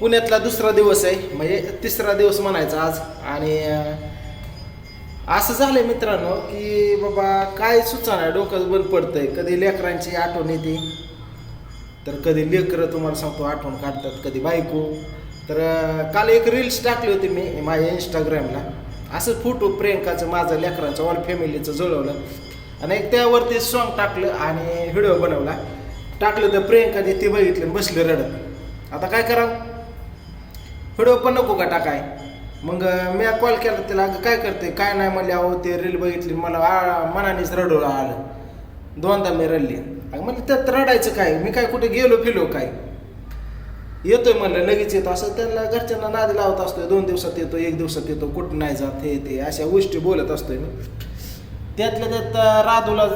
पुण्यातला दुसरा दिवस आहे. म्हणजे तिसरा दिवस म्हणायचा आज. आणि असं झालंय मित्रांनो की बाबा काय सुचना डोकं बंद पडतंय. कधी लेकरांची आठवण येते. तर कधी लेकरं तुम्हाला सांगतो आठवण काढतात. कधी बायको. तर काल एक रील्स टाकली होती मी माझ्या इंस्टाग्रामला असं फोटो प्रियंकाचं माझं लेकरांचं ऑल फॅमिलीचं जुळवलं. आणि एक त्यावरती सॉन्ग टाकलं आणि व्हिडिओ बनवला. टाकलं तर प्रियंकाने ते बघितलं बसलं रडत. आता काय करावं? व्हिडिओ पण नको का टाकाय? मग मी कॉल केला तिला अगं काय करते? काय नाही म्हणले अहो ते रील बघितली मला आ, मनानेच रडू आलं. दोनदा मी रडली. अगं म्हणलं त्यात रडायचं काय? मी काय कुठे गेलो फिलो काय? येतोय म्हणलं लगेच येतो. असं त्यांना घरच्यांना नादी लावत असतोय. दोन दिवसात येतो एक दिवसात येतो कुठं नाही जात हे ते अशा गोष्टी बोलत असतोय मी. त्यातल्या त्यात राधूला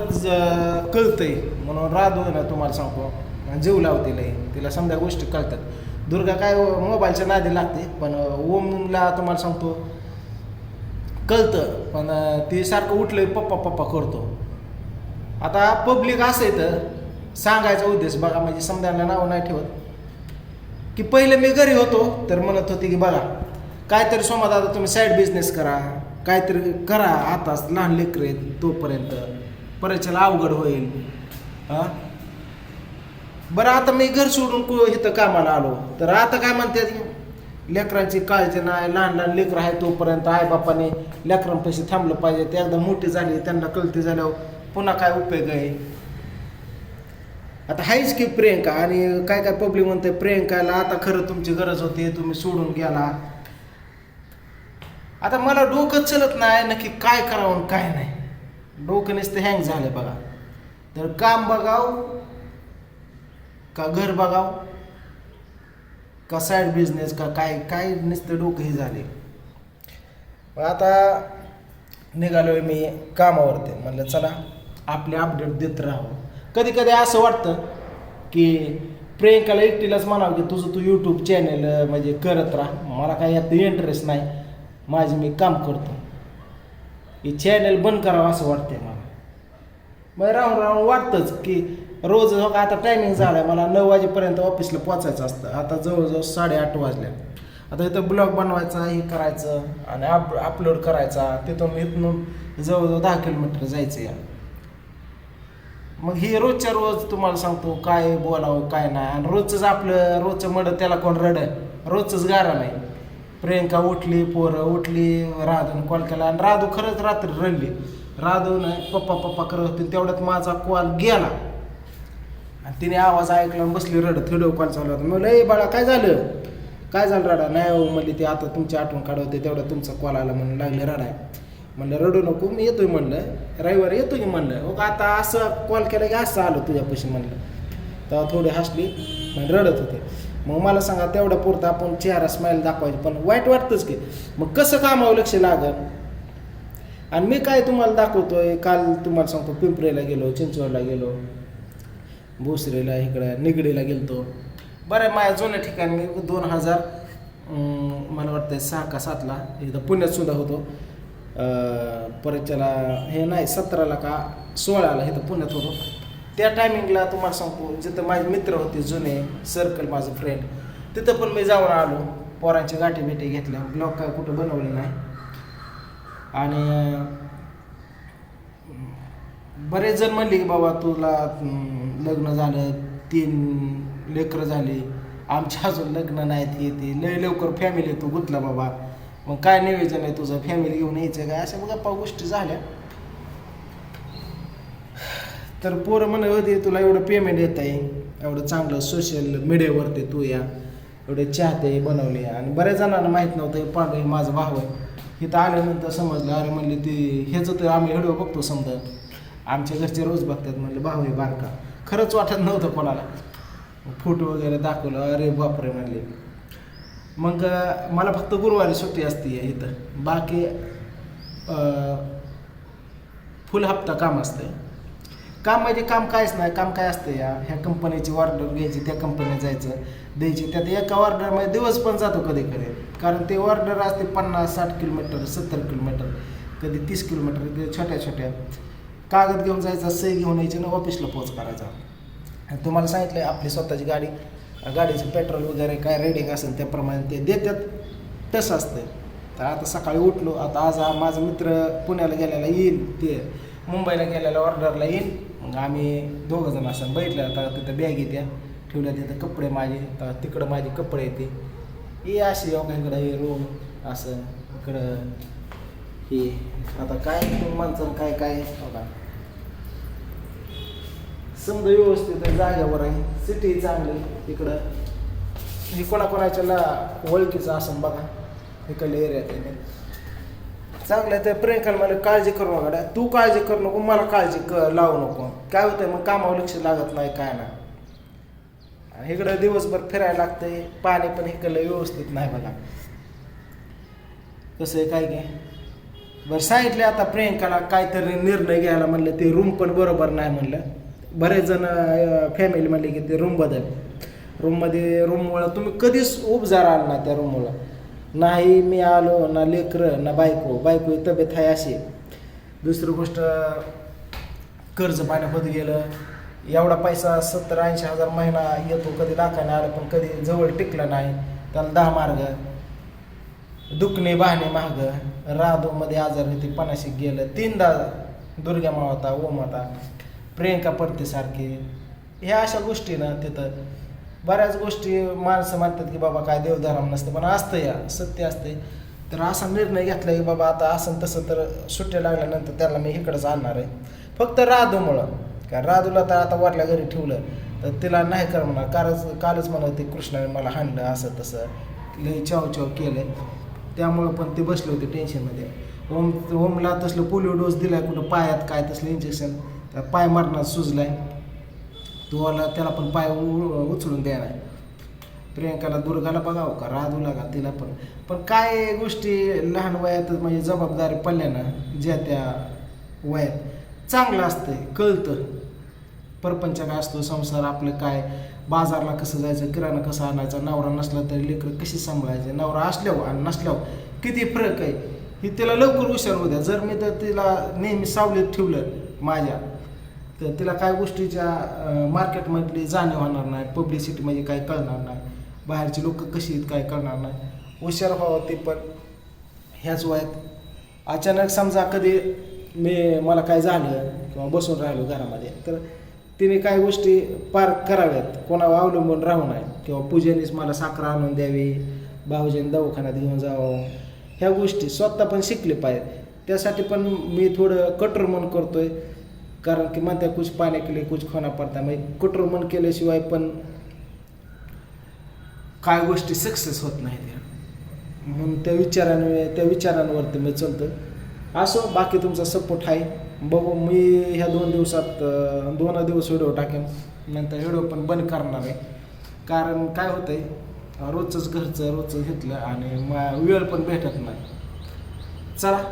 कळतंय. म्हणून राधू ना तुम्हाला सांगतो. जीव लावते लई. तिला समजा गोष्टी कळतात. दुर्गा काय मोबाईलच्या नादी लागते पण ओमला तुम्हाला सांगतो कळतं पण ती सारखं उठलं पप्पा पप्पा करतो. आता पब्लिक असं तर सांगायचा उद्देश बघा म्हणजे समजायला नाव नाही ठेवत. की पहिले मी घरी होतो तर म्हणत होती की बघा काहीतरी सोमात आता तुम्ही साईड बिझनेस करा काहीतरी करा आताच लहान लेकर आहेत तोपर्यंत परीक्षेला अवघड होईल. हां? बरं आता मी घर सोडून कु इथं कामाला आलो. तर आता काय म्हणतात लेकरांची काळजी नाही लहान लहान लेकरं आहे तोपर्यंत आई बापाने लेकरांपाशी थांबलं पाहिजे. ते एकदा मोठी झाली त्यांना कळती झाल्यावर पुन्हा काय उपयोग आहे? आता हायच की प्रियंका आणि काय काय पब्लिक म्हणते प्रियंकाला आता खरं तुमची गरज होती तुम्ही सोडून गेला. आता मला डोकं चलत नाही नक्की काय करावं आणि काय नाही. डोकं नुसतं हँग झालं बघा. तर काम बघाव का घर बघाव? का साईड बिझनेस का काय काय नुसतं डोकं हे झाले? मग आता निघालोय मी कामावरती. म्हणलं चला आपले अपडेट देत राहावं कधी कधी असं वाटतं की प्रियंकाला एकटीलाच म्हणावं की तुझं तू यूट्यूब चॅनल म्हणजे करत राहा. मला काही यात इंटरेस्ट नाही. माझे मी काम करतो. हे चॅनल बंद करावं असं वाटतंय मला. मग राहून राहून वाटतंच की रोज हो का आता टायमिंग झाला आहे मला नऊ वाजेपर्यंत ऑफिसला पोचायचं असतं. आता जवळजवळ साडेआठ वाजल्या आता इथं ब्लॉग बनवायचा हे करायचं आणि अप अपलोड करायचा. तिथून इथून जवळजवळ दहा किलोमीटर जायचं या. मग हे रोजच्या रोज तुम्हाला सांगतो काय बोलावं काय नाही. आणि रोजच आपलं रोजचं मड त्याला कोण रड? रोजच गारा नाही. प्रियंका उठली पोरं उठली राधून कॉल केला आणि राधू खरंच रात्री रडली. राधवनं पप्पा पप्पा करत होते तेवढ्यात माझा कॉल गेला. आणि तिने आवाज ऐकला बसली रडत व्हिडिओ कॉल चालू होता. म्हणलं ए बाळा काय झालं? काय झालं रडा? नाही हो म्हणली ते आता तुमची आठवण काढवते तेवढा तुमचा कॉल आला म्हणून लागले रडाय म्हणलं रडू नको मी येतोय म्हणलं. रविवारी येतो की म्हणलं. हो का आता असं कॉल केला की असं आलो तुझ्यापाशी म्हणलं. तेव्हा थोडी हसली म्हणजे रडत होते. मग मला सांगा तेवढा पुरता आपण चेहरा स्माईल दाखवायची पण वाईट वाटतंच की. मग कसं कामावं लक्ष लागल आणि मी काय तुम्हाला दाखवतोय काल तुम्हाला सांगतो पिंपरीला गेलो चिंचवडला गेलो भोसरीला इकडं निगडीला गेलतो. बरं माझ्या जुन्या ठिकाणी मी दोन हजार मला वाटतं सहा का सातला एकदा पुण्यात सुद्धा होतो. परत त्याला हे नाही सतराला का सोळाला इथं पुण्यात होतो. त्या टायमिंगला तुम्हाला सांगतो जिथं माझे मित्र होते जुने सर्कल माझं फ्रेंड तिथं पण मी जाऊन आलो. पोरांची गाठी भेटी घेतल्या. ब्लॉग काय कुठं बनवले नाही. आणि बरेच जण म्हणले की बाबा तुला लग्न झालं तीन लेकरं झाली. आमच्या अजून लग्न नाहीत हे ते. लय लवकर फॅमिली तू गुतला बाबा. मग काय नियोजन आहे तुझं? फॅमिली घेऊन यायचं काय अशा गप्पा गोष्टी झाल्या. तर पोरं म्हणे होते तुला एवढं पेमेंट येत आहे. एवढं चांगलं सोशल मीडियावरती तू या. एवढे चाहते बनवले आणि बऱ्याच जणांना माहीत नव्हतं पांडू हे माझं भाव आहे. इथं आल्यानंतर समजलं अरे म्हणले ते ह्याचं तर आम्ही व्हिडिओ बघतो समजा. आमच्या घरचे रोज बघतात म्हणले भाऊ आहे बारका. खरंच वाटत नव्हतं कोणाला. फोटो वगैरे दाखवलं अरे बापरे म्हणले. मग मला फक्त गुरुवारी सुट्टी असते इथं. बाकी फुल हप्ता काम असतं काम म्हणजे काम कायच नाही काम काय असतं या? ह्या कंपनीची ऑर्डर घ्यायची त्या कंपनीत जायचं द्यायची. त्यात एका ऑर्डरमध्ये दिवस पण जातो कधी कधी कारण ते ऑर्डर असते पन्नास साठ किलोमीटर सत्तर किलोमीटर कधी तीस किलोमीटर कधी छोट्या छोट्या. कागद घेऊन जायचा सही घेऊन यायची आणि ऑफिसला पोच करायचा. तुम्हाला सांगितलं आपली स्वतःची गाडी गाडीचं पेट्रोल वगैरे काय रेडिंग असेल त्याप्रमाणे ते देतात तसं असतं तर आता सकाळी उठलो आता आज हा माझा मित्र पुण्याला गेलेला येईल ते मुंबईला गेलेला ऑर्डरला येईल. मग आम्ही दोघं जण असं बैठलं आता तिथं बॅग येत्या ठेवल्या तिथं कपडे माझे तर तिकडं माझे कपडे येते. हे असे योगाकडं हे रूम असं इकडं हे आता काय माणसं काय काय बघा. समजा व्यवस्थित जागेवर जाग्यावर आहे सिटी चांगली इकडं. हे कोणाकोणाच्याला ओळखीचं असं बघा इकडल्या एरियात आहे. चांगलं आहे तर प्रियंकाला मला काळजी करू नका तू काळजी करू नको मला काळजी क लावू नको. काय होतंय मग कामावर लक्ष लागत नाही काय ना आणि इकडं दिवसभर फिरायला लागतंय पाणी पण इकडलं व्यवस्थित नाही बघा. कसं आहे काय काय बरं सांगितले आता प्रियंकाला काहीतरी निर्णय घ्यायला म्हणलं ते रूम पण बरोबर नाही म्हणलं. बरेच जण फॅमिली म्हणले की ते रूम बदल. रूममध्ये रूममुळं तुम्ही कधीच उपजार आला ना त्या रूममुळं नाही मी आलो ना लेकरं ना बायको. बायको तब्येत आहे अशी. दुसरी गोष्ट कर्ज पाणी होत गेलं. एवढा पैसा सत्तर ऐंशी हजार महिना येतो कधी लाखाने आला पण कधी जवळ टिकला नाही. त्याला दहा मार्ग. दुखणे बहाणे महाग राधोमध्ये आजार होते पणाशी गेलं. तीनदा दुर्गा मावता ओमाता प्रियंका पडते सारखी ह्या अशा गोष्टी ना तिथं बऱ्याच गोष्टी माणसं म्हणतात की बाबा काय देवधर्म नसतं पण असतं या सत्य असते. तर असा निर्णय घेतला की बाबा आता असं तसं तर सुट्ट्या लागल्यानंतर त्याला मी इकडंच आणणार आहे. फक्त राधूमुळं कारण राधूला तर आता वरल्या घरी ठेवलं तर तिला नाही कर म्हणा कालच कालच म्हणत ते कृष्णाने मला हाणलं असं तसं. लई चाव चाव केलं त्यामुळं पण ते बसले होते टेन्शनमध्ये ओम ओमला तसलं पोलिओ डोस दिलाय कुठं पायात काय तसलं इंजेक्शन पाय मारण्यात सुजलाय. तो त्याला पण पाय उ- उचलून द्यायला. प्रियंकाला दुर्गाला बघावं का? राधूला का तिला पण. पण काय गोष्टी लहान वयात म्हणजे जबाबदारी पडल्यानं ज्या त्या वयात चांगलं असतंय कळतं. परपंच काय असतो संसार आपलं काय? बाजारला कसं जायचं किराणा कसं आणायचा नवरा नसला तरी लेकरं कशी सांभाळायचे? नवरा असल्यावर आणि नसल्यावर किती फरक आहे? ही तिला लवकर हुशार होत्या जर मी तर तिला नेहमी सावलीत ठेवलं माझ्या तर तिला काय गोष्टीच्या मार्केटमधली जाणीव होणार नाही पब्लिसिटी म्हणजे काय कळणार नाही बाहेरची लोक कशी आहेत काय कळणार नाही हुशार व्हावं ते पण. ह्याच वयात अचानक समजा कधी मी मला काय झालं किंवा बसून राहिलो घरामध्ये तर तिने काय गोष्टी पार कराव्यात कोणावर अवलंबून राहू नये किंवा पूजेनेच मला साखर आणून द्यावी भाऊजीने दवाखान्यात घेऊन जावं ह्या गोष्टी स्वतः पण शिकले पाहिजे त्यासाठी पण मी थोडं कठोर मन करतोय. कारण की म्हणत्या कुछ पाने के लिए कुछ खोना पडता. म्हणजे कुठं मन केल्याशिवाय पण काय गोष्टी सक्सेस होत नाही त्या म्हणून त्या विचाराने त्या विचारांवरती मी चलतो असो बाकी तुमचा सपोर्ट आहे. बघू मी ह्या दोन दिवसात दोन दिवस व्हिडिओ टाकेन. नंतर व्हिडिओ पण बंद करणार आहे. कारण काय होतंय रोजच घरचं रोजचं घेतलं आणि मा- वेळ पण भेटत नाही. चला.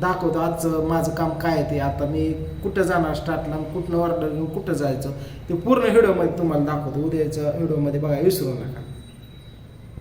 दाखवतो आजचं माझं काम काय आहे ते. आता मी कुठं जाणार स्टार्टला कुठनं ऑर्डर घेऊन कुठं जायचं ते पूर्ण व्हिडिओमध्ये तुम्हाला दाखवतो. उद्याच्या व्हिडिओमध्ये बघा विसरू नका.